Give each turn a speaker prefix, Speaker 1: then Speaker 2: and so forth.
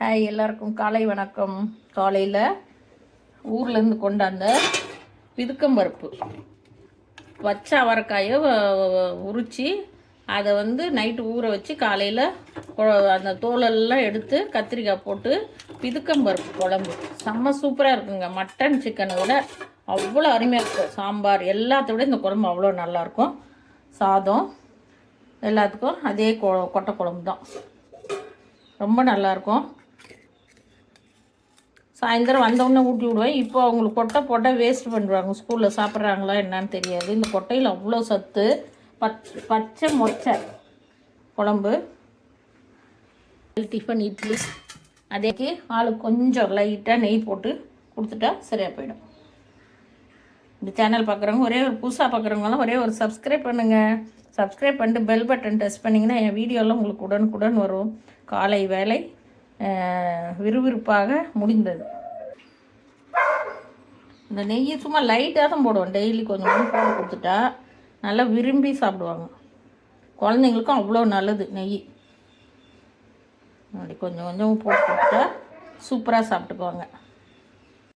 Speaker 1: Hi எல்லாருக்கும் காலை வணக்கம். காலையில் ஊர்லேருந்து கொண்டாந்த பிதுக்கம்பருப்பு பச்சை அவரைக்காயை உரித்து அதை வந்து நைட்டு ஊற வச்சு காலையில் அந்த தோலெல்லாம் எடுத்து கத்திரிக்காய் போட்டு பிதுக்கம்பருப்பு குழம்பு. செம்ம சூப்பராக இருக்குங்க. மட்டன் சிக்கனை விட அவ்வளோ அருமையாக இருக்கும் சாம்பார் எல்லாத்த விட இந்த குழம்பு அவ்வளோ நல்லாயிருக்கும். சாதம் எல்லாத்துக்கும் அதே கொ கொட்டை குழம்பு தான். ரொம்ப நல்லாயிருக்கும். சாயந்தரம் வந்தவுடனே ஊட்டி விடுவேன். இப்போ அவங்களுக்கு கொட்டை போட்டால் வேஸ்ட் பண்ணுறாங்க ஸ்கூலில் சாப்பிட்றாங்களா என்னன்னு தெரியாது. இந்த கொட்டையில் அவ்வளோ சத்து. பச் பச்சை மொச்சை. குழம்பு. டிஃபன் இட்லி. அதேக்கு ஆளுக்கு கொஞ்சம் லைட்டாக நெய் போட்டு கொடுத்துட்டா சரியாக போயிடும். இந்த சேனல் பார்க்குறவங்க ஒரே ஒரு புதுசாக பார்க்குறவங்களாம் ஒரே ஒரு சப்ஸ்கிரைப் பண்ணுங்கள் சப்ஸ்கிரைப் பண்ணிட்டு பெல் பட்டன் டச் பண்ணிங்கன்னா என் வீடியோலாம் உங்களுக்கு உடனுக்குடன் வரும். காலை வேலை விறுவிறுப்பாக முடிந்தது. இந்த நெய்யை சும்மா லைட்டாக தான் போடுவோம். டெய்லி கொஞ்சம் கொஞ்சம் போட்டு கொடுத்துட்டா நல்லா விரும்பி சாப்பிடுவாங்க. குழந்தைங்களுக்கும் அவ்வளோ நல்லது நெய். அப்படி கொஞ்சம் கொஞ்சம் போட்டு கொடுத்துட்டா சூப்பராக சாப்பிட்டுக்குவாங்க.